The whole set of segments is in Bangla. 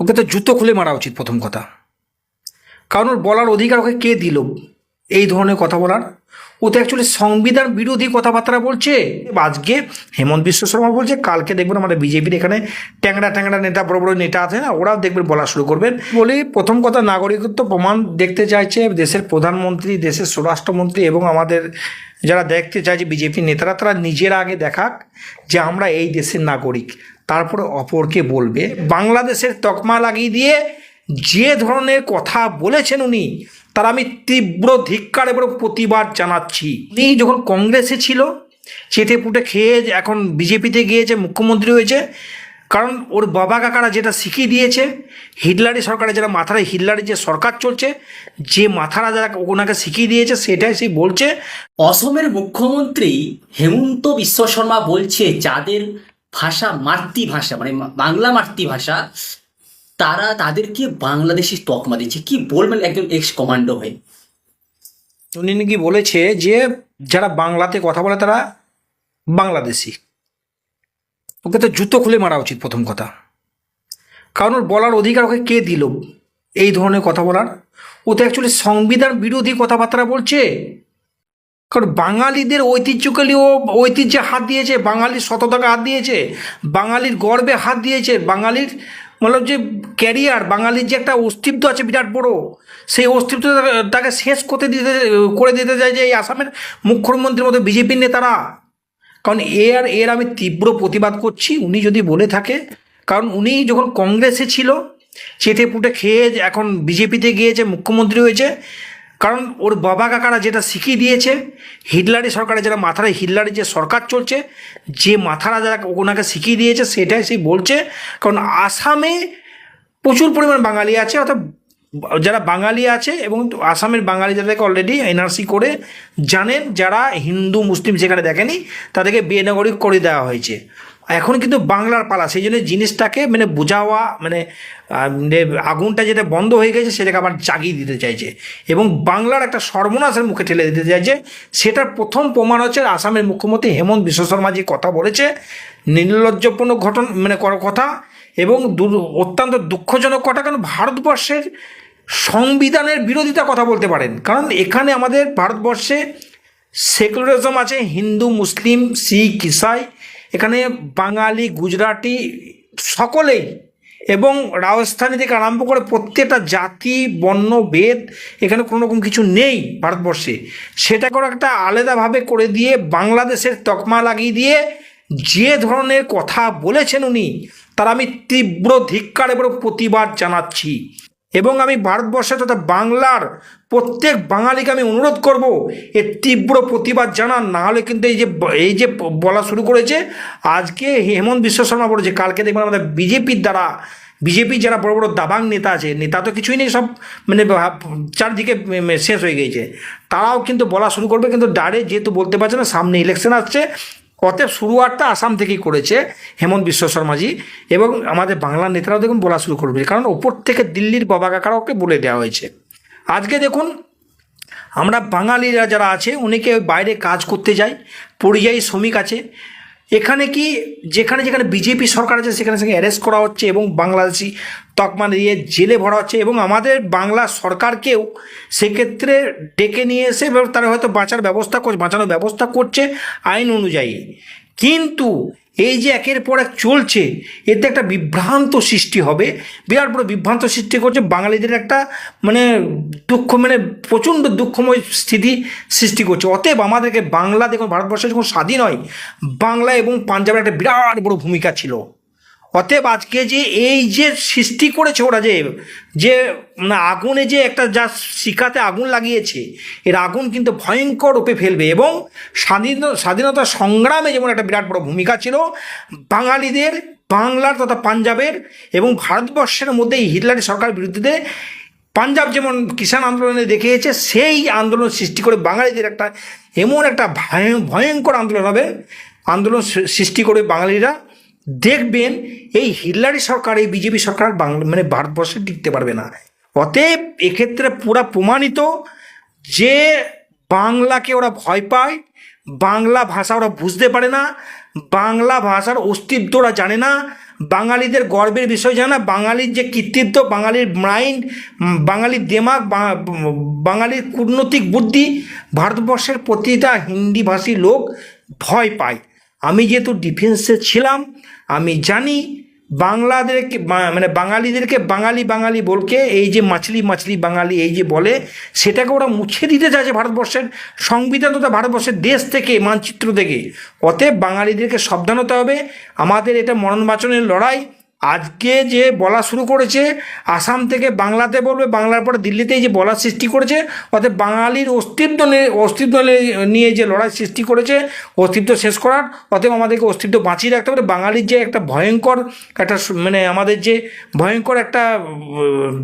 ওকে তো জুতো খুলে মারা উচিত প্রথম কথা। কারণ ওর বলার অধিকার ওকে কে দিল? এই ধরনের কথা বলার। ও তো অ্যাকচুয়ালি সংবিধান বিরোধী কথাবার্তা বলছে। আজকে হেমন্ত বিশ্ব শর্মা বলছে, কালকে দেখবেন আমাদের বিজেপির এখানে ট্যাংরা ট্যাংরা নেতা, বড় বড় নেতা আছে না, ওরাও দেখবেন বলা শুরু করবেন। বলি, প্রথম কথা, নাগরিকত্ব প্রমাণ দেখতে চাইছে দেশের প্রধানমন্ত্রী, দেশের স্বরাষ্ট্রমন্ত্রী এবং আমাদের যারা দেখতে চাইছে বিজেপি নেতারা, তারা নিজের আগে দেখাক যে আমরা এই দেশের নাগরিক। তারপরে অপরকে বলবে। বাংলাদেশের তকমা লাগিয়ে দিয়ে যে ধরনের কথা বলেছেন উনি, তার আমি তীব্র ধিক্কার এবং প্রতিবাদ জানাচ্ছি। উনি যখন কংগ্রেসে ছিল চেটে পুটে খেয়ে এখন বিজেপিতে গিয়েছে, মুখ্যমন্ত্রী হয়েছে কারণ ওর বাবা কাকারা যেটা শিখিয়ে দিয়েছে হিটলারি সরকারে যারা মাথায় হিটলারি যে সরকার চলছে যে মাথারা যারা ওনাকে শিখিয়ে দিয়েছে সেটাই সে বলছে। অসমের মুখ্যমন্ত্রী হেমন্ত বিশ্ব শর্মা বলছে যাদের ভাষা মাতৃভাষা মানে বাংলা মাতৃভাষা তারা তাদেরকে বাংলাদেশি তকমা দিচ্ছে। কি বলবেন একজন এক্স কমান্ডো হয়ে? উনি নাকি বলেছে যে যারা বাংলাতে কথা বলে তারা বাংলাদেশি। ওকে তো জুতো খুলে মারা উচিত প্রথম কথা। কারণ ওর বলার অধিকার ওকে কে দিল? এই ধরনের কথা বলার। ও তো অ্যাকচুয়ালি সংবিধান বিরোধী কথাবার্তা বলছে। কারণ বাঙালিদের ঐতিহ্যকে নিয়ে ও ঐতিহ্যে হাত দিয়েছে, বাঙালির সততাকে হাত দিয়েছে, বাঙালির গর্বে হাত দিয়েছে, বাঙালির মানে যে ক্যারিয়ার বাঙালির যে একটা অস্তিত্ব আছে বিরাট বড়, সেই অস্তিত্ব তাকে শেষ করতে দিতে, করে দিতে চায় যে এই আসামের মুখ্যমন্ত্রীর মতো বিজেপির নেতারা। কারণ এর এর আমি তীব্র প্রতিবাদ করছি, উনি যদি বলে থাকে, কারণ উনি যখন কংগ্রেসে ছিল চেটে পুটে খেয়ে এখন বিজেপিতে গিয়েছে, মুখ্যমন্ত্রী হয়েছে, কারণ ওর বাবা কাকারা যেটা শিখিয়ে দিয়েছে, হিটলারি সরকারের যারা মাথায় হিটলারি যে সরকার চলছে, যে মাথারা যারা ওনাকে শিখিয়ে দিয়েছে, সেটাই সে বলছে, কারণ আসামে প্রচুর পরিমাণ বাঙালি আছে, অর্থাৎ যারা বাঙালি আছে এবং আসামের বাঙালি যাদেরকে অলরেডি এনআরসি করে জানেন, যারা হিন্দু, মুসলিম সেখানে দেখেনি, তাদেরকে বেনাগরিক করে দেওয়া হয়েছে। এখন কিন্তু বাংলার পালা, সেই জন্য জিনিসটাকে মানে বোঝাওয়া মানে আগুনটা যেটা বন্ধ হয়ে গেছে, সেটাকে আবার জাগিয়ে দিতে চাইছে। এবং বাংলার একটা সর্বনাশের মুখে ঠেলে দিতে চাইছে। সেটার প্রথম প্রমাণ হচ্ছে আসামের মুখ্যমন্ত্রী হেমন্ত বিশ্ব শর্মা যে কথা বলেছে, নির্লজ্জপূর্ণ ঘটন মানে কথা এবং অত্যন্ত দুঃখজনক কথা, কারণ ভারতবর্ষের সংবিধানের বিরোধিতা কথা বলতে পারেন। কারণ এখানে আমাদের ভারতবর্ষে সেকুলারিজম আছে, হিন্দু, মুসলিম, শিখ, ইসাই, এখানে বাঙালি, গুজরাটি সকলেই এবং রাজস্থানী থেকে আরম্ভ করে প্রত্যেকটা জাতি, বর্ণ, ভেদ এখানে কোনো রকম কিছু নেই ভারতবর্ষে। সেটা করে একটা আলাদাভাবে করে দিয়ে বাংলাদেশের তকমা লাগিয়ে দিয়ে যে ধরনের কথা বলেছেন উনি, তার আমি তীব্র ধিক্কার এবং প্রতিবাদ জানাচ্ছি। এবং আমি ভারতবর্ষে তথা বাংলার প্রত্যেক বাঙালিকে আমি অনুরোধ করব এর তীব্র প্রতিবাদ জানান, না হলে কিন্তু এই যে এই যে বলা শুরু করেছে, আজকে হেমন্ত বিশ্ব শর্মা বলেছে, কালকে দেখবেন আমাদের বিজেপির দ্বারা বিজেপি যারা বড় বড় দাবাং নেতা আছে, নেতা তো কিছুই নেই, সব মানে চারদিকে শেষ হয়ে গিয়েছে। তারাও কিন্তু বলা শুরু করবে, কিন্তু ডাইরেক্ট যেহেতু বলতে পারছে না, সামনে ইলেকশন আসছে অতএব শুরুয়াতটা আসাম থেকেই করেছে হেমন্ত বিশ্ব শর্মাজি এবং আমাদের বাংলার নেতারাও দেখুন বলা শুরু করবে। কারণ ওপর থেকে দিল্লির বাবা কাকারা ওকে বলে দেওয়া হয়েছে। আজকে দেখুন, আমরা বাঙালিরা যারা আছে, অনেকে বাইরে কাজ করতে যায়, পরিযায়ী শ্রমিক আছে এখানে কি, যেখানে যেখানে বিজেপি সরকার আছে, সেখানে সেখানে অ্যারেস্ট করা হচ্ছে এবং বাংলাদেশি তকমা দিয়ে জেলে ভরা হচ্ছে এবং আমাদের বাংলা সরকারকেও সেক্ষেত্রে ডেকে নিয়ে এসে তারা হয়তো বাঁচার ব্যবস্থা করছে বাঁচানোর ব্যবস্থা করছে আইন অনুযায়ী। কিন্তু এই যে একের পর এক চলছে, এতে একটা বিভ্রান্ত সৃষ্টি হবে। বিরাট বড় বিভ্রান্ত সৃষ্টি করছে বাঙালিদের একটা মানে দুঃখ মানে প্রচণ্ড দুঃখময় স্থিতি সৃষ্টি করছে। অতএব আমাদেরকে বাংলা, দেখুন, ভারতবর্ষ যখন স্বাধীন হয়, বাংলা এবং পাঞ্জাবের একটা বিরাট বড় ভূমিকা ছিল। অতএব আজকে যে এই যে সৃষ্টি করেছে ওরা যে যে আগুনে যে একটা যা শিকাতে আগুন লাগিয়েছে, এর আগুন কিন্তু ভয়ঙ্কর রূপে ফেলবে এবং স্বাধীন স্বাধীনতা সংগ্রামে যেমন একটা বিরাট বড় ভূমিকা ছিল, বাঙালিদের, বাংলার তথা পাঞ্জাবের এবং ভারতবর্ষের মধ্যে এই হিটলারি সরকার বিরুদ্ধে পাঞ্জাব যেমন কিষাণ আন্দোলনে দেখিয়েছে, সেই আন্দোলন সৃষ্টি করে বাঙালিদের একটা এমন একটা ভয়- ভয়ঙ্কর আন্দোলন হবে। আন্দোলন সৃষ্টি করে বাঙালিরা। দেখবেন এই হিটলারি সরকার, এই বিজেপি সরকার বাংলা মানে ভারতবর্ষে টিকতে পারবে না। অতএব এক্ষেত্রে পুরা প্রমাণিত যে বাংলাকে ওরা ভয় পায়, বাংলা ভাষা ওরা বুঝতে পারে না, বাংলা ভাষার অস্তিত্ব ওরা জানে না, বাঙালিদের গর্বের বিষয় জানা বাঙালির যে কৃতিত্ব, বাঙালির মাইন্ড বাঙালির দেমাগ বাঙালির কূটনৈতিক বুদ্ধি ভারতবর্ষের প্রতিটা হিন্দিভাষী লোক ভয় পায়। আমি যেহেতু ডিফেন্সে ছিলাম, আমি জানি বাংলাদেরকে মানে বাঙালিদেরকে বাঙালি বাঙালি বলকে এই যে মাছলি মাছলি বাঙালি এই যে বলে, সেটাকে ওরা মুছে দিতে চাইছে ভারতবর্ষের সংবিধান তথা ভারতবর্ষের দেশ থেকে, মানচিত্র থেকে। অতএব বাঙালিদেরকে সাবধান হতে হবে। আমাদের এটা মরণ বাঁচনের লড়াই আজকে যে বলা শুরু করেছে, আসাম থেকে বাংলাতে বলবে, বাংলার পরে দিল্লিতেই যে বলার সৃষ্টি করেছে অতএব বাঙালির অস্তিত্ব অস্তিত্ব নিয়ে- যে লড়াই সৃষ্টি করেছে, অস্তিত্ব শেষ করার, অতএব আমাদেরকে অস্তিত্ব বাঁচিয়ে রাখতে হবে। বাঙালির যে একটা ভয়ঙ্কর একটা মানে আমাদের যে ভয়ঙ্কর একটা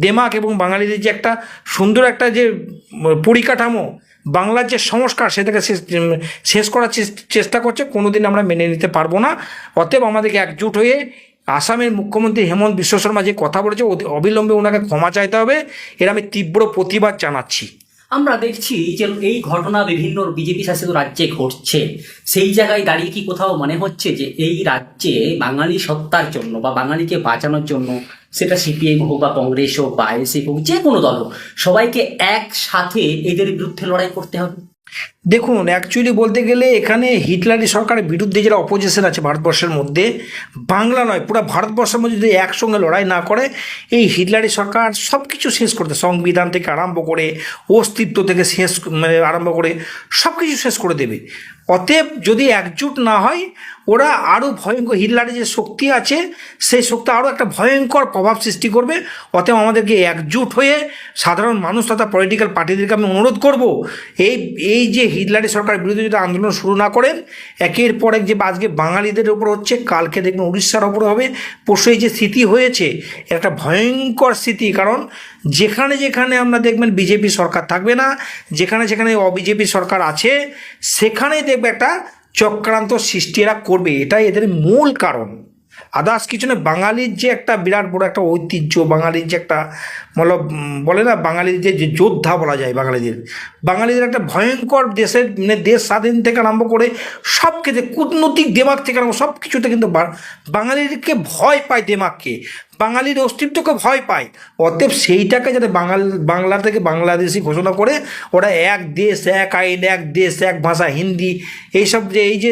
দেমাক এবং বাঙালিদের যে একটা সুন্দর একটা যে পরিকাঠামো, বাংলার যে সংস্কার, সেটাকে শেষ করার চেষ্টা করছে, কোনোদিন আমরা মেনে নিতে পারব না। অতএব আমাদেরকে একজুট হয়ে আসামের মুখ্যমন্ত্রী হেমন্ত বিশ্ব শর্মা যে কথা বলেছে অবিলম্বে ওনাকে ক্ষমা চাইতে হবে এর আমি তীব্র প্রতিবাদ জানাচ্ছি। আমরা দেখছি যে এই ঘটনা বিভিন্ন বিজেপি শাসিত রাজ্যে ঘটছে। সেই জায়গায় দাঁড়িয়ে কি কোথাও মনে হচ্ছে যে এই রাজ্যে বাঙালি সত্তার জন্য বা বাঙালিকে বাঁচানোর জন্য সেটা সিপিএম হোক বা কংগ্রেস হোক বা আইএসএফ হোক, যে কোনো দল হোক, সবাইকে একসাথে এদের বিরুদ্ধে লড়াই করতে হবে? দেখুন অ্যাকচুয়ালি বলতে গেলে এখানে হিটলারি সরকারের বিরুদ্ধে যারা অপোজিশন আছে ভারতবর্ষের মধ্যে, বাংলা নয়, পুরো ভারতবর্ষের মধ্যে যদি একসঙ্গে লড়াই না করে, এই হিটলারি সরকার সব কিছু শেষ করতে সংবিধান থেকে আরম্ভ করে, অস্তিত্ব থেকে শেষ মানে আরম্ভ করে সব কিছু শেষ করে দেবে। অতএব যদি একজুট না হয়, ওরা আরও ভয়ঙ্কর, হিটলারের যে শক্তি আছে, সেই শক্তি আরও একটা ভয়ঙ্কর প্রভাব সৃষ্টি করবে। অতএব আমাদেরকে একজুট হয়ে সাধারণ মানুষ তথা পলিটিক্যাল পার্টিদেরকে আমি অনুরোধ করব, এই এই যে হিটলারি সরকার বিরুদ্ধে যদি আন্দোলন শুরু না করেন, একের পর এক যে আজকে বাঙালিদের উপর হচ্ছে, কালকে দেখবেন উড়িষ্যার ওপর হবে এই যে স্থিতি হয়েছে একটা ভয়ঙ্কর স্থিতি কারণ যেখানে যেখানে আমরা দেখবেন বিজেপি সরকার থাকবে না, যেখানে যেখানে অবিজেপি সরকার আছে, সেখানেই দেখবে একটা চক্রান্ত সৃষ্টি এরা করবে। এটাই এদের মূল কারণ। আদার্স কিছু না, বাঙালির যে একটা বিরাট বড় একটা ঐতিহ্য, বাঙালির যে একটা মতলব বলে না, বাঙালির যে যোদ্ধা বলা যায় বাঙালিদের। বাঙালিদের একটা ভয়ঙ্কর দেশের মানে দেশ স্বাধীন থেকে আরম্ভ করে সব ক্ষেত্রে কূটনৈতিক দেমাগ থেকে আরম্ভ সব কিছুতে কিন্তু বাঙালিদেরকে ভয় পায় দেমাগকে বাঙালির অস্তিত্বকে ভয় পায়। অতএব সেইটাকে যাতে বাঙাল, বাংলা থেকে বাংলাদেশি ঘোষণা করে ওরা এক দেশ, এক আইন, এক দেশ, এক ভাষা, হিন্দি, এইসব যে, এই যে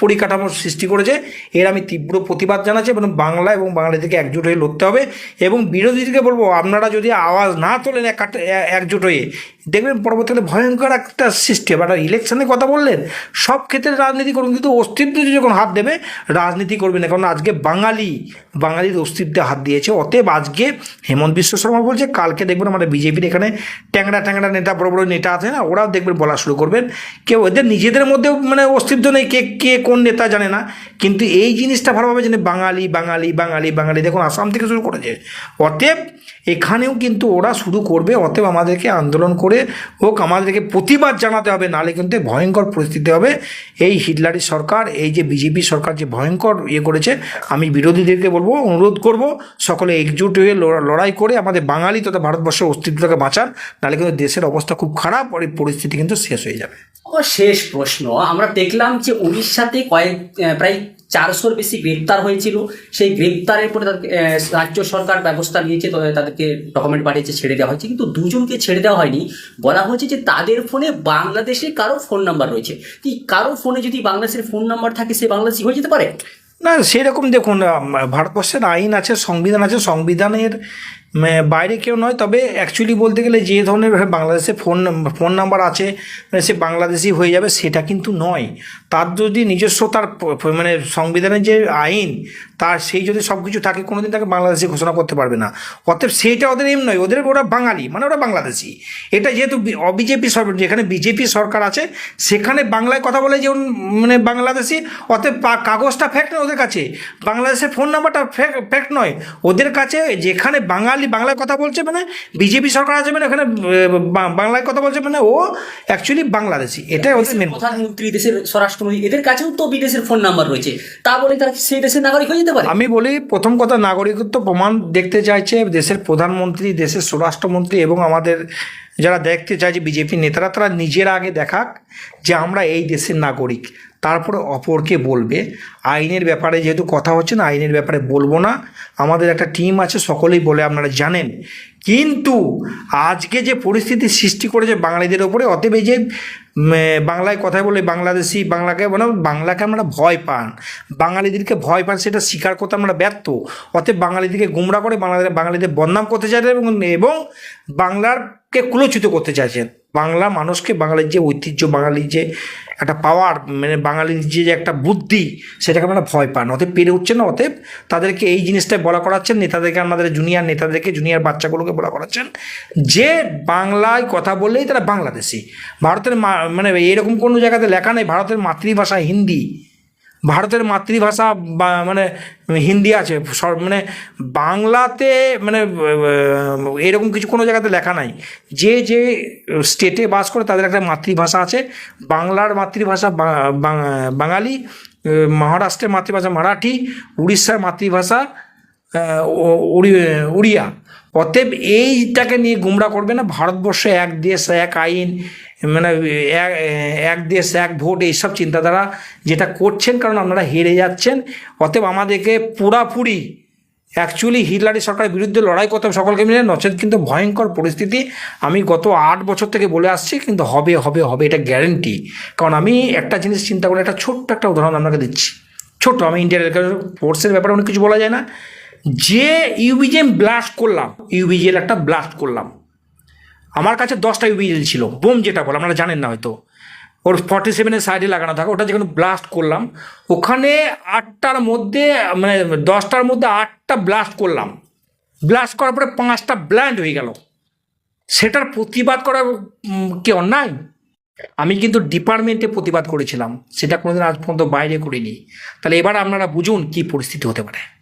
পরিকাঠামোর সৃষ্টি করেছে, এর আমি তীব্র প্রতিবাদ জানাচ্ছি এবং বাংলা এবং বাঙালিদেরকে একজোট হয়ে লড়তে হবে এবং বিরোধীদেরকে বলব, আপনারা যদি আওয়াজ না তোলেন এক একজোট হয়ে, দেখবেন পরবর্তীকালে ভয়ঙ্কর একটা সিস্টেম একটা ইলেকশনের কথা বললেন, সব ক্ষেত্রে রাজনীতি করুন, কিন্তু অস্তিত্ব যখন হাত দেবে, রাজনীতি করবে না। কারণ আজকে বাঙালি, বাঙালির অস্তিত্বে হাত দিয়েছে। অতএব আজকে হেমন্ত বিশ্ব শর্মা বলছে, কালকে দেখবেন আমাদের বিজেপির এখানে ট্যাংরা ট্যাংরা নেতা, বড় বড় নেতা আছে না, ওরাও দেখবেন বলা শুরু করবেন। কেউ এদের নিজেদের মধ্যেও মানে অস্তিত্ব নেই, কে কে কোন নেতা জানে না। কিন্তু এই জিনিসটা ভালোভাবে জানে, বাঙালি বাঙালি বাঙালি বাঙালি, দেখুন আসাম থেকে শুরু করেছে। অতএব এখানেও কিন্তু ওরা শুরু করবে, অতএব আমাদেরকে আন্দোলন করে হোক, আমাদেরকে প্রতিবাদ জানাতে হবে, নাহলে কিন্তু ভয়ঙ্কর পরিস্থিতি হবে। এই হিটলারি সরকার, এই যে বিজেপি সরকার যে ভয়ঙ্কর ইয়ে করেছে, আমি বিরোধীদেরকে বলব, অনুরোধ করব সকলে একজুট হয়ে লড়া- লড়াই করে আমাদের বাঙালি তথা ভারতবর্ষের অস্তিত্বকে বাঁচান নাহলে কিন্তু দেশের অবস্থা খুব খারাপ আর পরিস্থিতি কিন্তু শেষ হয়ে যাবে। ও শেষ প্রশ্ন। আমরা দেখলাম যে উড়িষ্যাতে কয়েক প্রায় চারশোর বেশি গ্রেপ্তার হয়েছিল। সেই গ্রেপ্তারের পরে তাদেরকে, আহ, রাজ্য সরকার ব্যবস্থা নিয়েছে তাদেরকে ডকুমেন্ট পাঠিয়েছে ছেড়ে দেওয়া হয়েছে। কিন্তু দুজনকে ছেড়ে দেওয়া হয়নি। বলা হয়েছে যে তাদের ফোনে বাংলাদেশে কারও ফোন নাম্বার রয়েছে। কি কারও ফোনে যদি বাংলাদেশের ফোন নাম্বার থাকে সে বাংলাদেশি হয়ে যেতে পারে? না সেরকম দেখুন ভারতবর্ষের আইন আছে সংবিধান আছে সংবিধানের বাইরে কেউ নয়, তবে অ্যাকচুয়ালি বলতে গেলে যে ধরনের বাংলাদেশে ফোন ফোন নাম্বার আছে মানে সে বাংলাদেশি হয়ে যাবে, সেটা কিন্তু নয়। তার যদি নিজস্ব তার মানে সংবিধানের যে আইন, তার সেই যদি সব কিছু থাকে, কোনোদিন তাকে বাংলাদেশি ঘোষণা করতে পারবে না। অতএব সেইটা ওদের এম নয়, ওদের ওরা বাঙালি মানে ওরা বাংলাদেশি। এটা যেহেতু অবিজেপি সরকার যেখানে বিজেপি সরকার আছে, সেখানে বাংলায় কথা বলে যেমন মানে বাংলাদেশি, অতএব কাগজটা ফ্যাক্ট নয় ওদের কাছে। বাংলাদেশের ফোন নাম্বারটা ফ্যাক্ট নয়। ওদের কাছে যেখানে বাঙালি বাংলায় কথা বলছে মানে বিজেপি সরকার আছে মানে ওখানে বাংলায় কথা বলছে মানে ও অ্যাকচুয়ালি বাংলাদেশি। এটাই ওদের মেন প্রধানমন্ত্রী দেশের স্বরাষ্ট্রমন্ত্রী এদের কাছেও তো বিদেশের ফোন নাম্বার রয়েছে। তা বলে তারা সেই দেশের নাগরিক হয়ে যেতে পারে? আমি বলি প্রথম কথা নাগরিকত্ব প্রমাণ দেখতে চাইছে দেশের প্রধানমন্ত্রী দেশের স্বরাষ্ট্রমন্ত্রী এবং আমাদের যারা দেখতে চাইছে বিজেপি নেতারা তারা নিজেরা আগে দেখাক যে আমরা এই দেশের নাগরিক। তারপরে অপরকে বলবে। আইনের ব্যাপারে যেহেতু কথা হচ্ছে না, আইনের ব্যাপারে বলব না। আমাদের একটা টিম আছে, সকলেই বলে আপনারা জানেন। কিন্তু আজকে যে পরিস্থিতি সৃষ্টি করেছে বাঙালিদের ওপরে, অতএব এই যে বাংলায় কথায় বলে, বাংলাদেশি বাংলাকে মানে বাংলাকে আমরা ভয় পান। বাঙালিদেরকে ভয় পান, সেটা স্বীকার করতে আমরা ব্যর্থ। অতএব বাঙালিদেরকে গুমরা করে বাংলাদেশ বাঙালিদের বদনাম করতে চাইছেন এবং এবং বাংলারকে কুলচ্যুত করতে চাইছেন। বাংলা মানুষকে, বাঙালির যে ঐতিহ্য, বাঙালির যে একটা পাওয়ার মানে বাঙালির যে একটা বুদ্ধি, সেটাকে আমরা ভয় পান। অতএব পেরে উঠছে না, অতএব তাদেরকে এই জিনিসটাই বলা করাচ্ছেন, নেতাদেরকে, আমাদের জুনিয়র নেতাদেরকে জুনিয়র বাচ্চাগুলোকে বলা করাচ্ছেন, যে বাংলায় কথা বললেই তারা বাংলাদেশি। ভারতের মানে এরকম কোনো জায়গাতে লেখা নেই, ভারতের মাতৃভাষা হিন্দি। ভারতের মাতৃভাষা মানে হিন্দি আছে, সর- মানে বাংলাতে মানে এরকম কিছু কোনো জায়গাতে লেখা নাই। যে যে স্টেটে বাস করে তাদের একটা মাতৃভাষা আছে। বাংলার মাতৃভাষা বাঙালি মহারাষ্ট্রের মাতৃভাষা মারাঠি, উড়িষ্যার মাতৃভাষা উড়িয়া। অতএব এইটাকে নিয়ে গুমরা করবে না। ভারতবর্ষে এক দেশ, এক আইন মানে এক দেশ, এক ভোট, এইসব চিন্তাধারা যেটা করছেন, কারণ আপনারা হেরে যাচ্ছেন। অতএব আমাদেরকে পুরাপুরি অ্যাকচুয়ালি হিটলারি সরকারের বিরুদ্ধে লড়াই করতে হবে সকলকে মিলে। নচেত কিন্তু ভয়ঙ্কর পরিস্থিতি। আমি গত আট বছর থেকে বলে আসছি, কিন্তু হবে হবে হবে, এটা গ্যারেন্টি কারণ আমি একটা জিনিস চিন্তা করে, একটা ছোট্ট একটা উদাহরণ আপনাকে দিচ্ছি। ছোট্ট, আমি ইন্ডিয়ান ফোর্সের ব্যাপারে অনেক কিছু বলা যায় না। যে ইউবিজেম ব্লাস্ট করলাম ইউবিজেল একটা ব্লাস্ট করলাম। আমার কাছে দশটা ইউবিজেল ছিল। বোম যেটা বলে আপনারা জানেন না হয়তো। ওর ফর্টি সেভেনের সাইডে লাগানো থাকে ওটা যখন ব্লাস্ট করলাম ওখানে আটটার মধ্যে মানে দশটার মধ্যে আটটা ব্লাস্ট করলাম। ব্লাস্ট করার পরে পাঁচটা ব্ল্যান্ড হয়ে গেল। সেটার প্রতিবাদ করা উম, কি অন্যায়? আমি কিন্তু ডিপার্টমেন্টে প্রতিবাদ করেছিলাম। সেটা কোনোদিন আজ পর্যন্ত বাইরে করিনি। তাহলে এবার আপনারা বুঝুন কি পরিস্থিতি হতে পারে।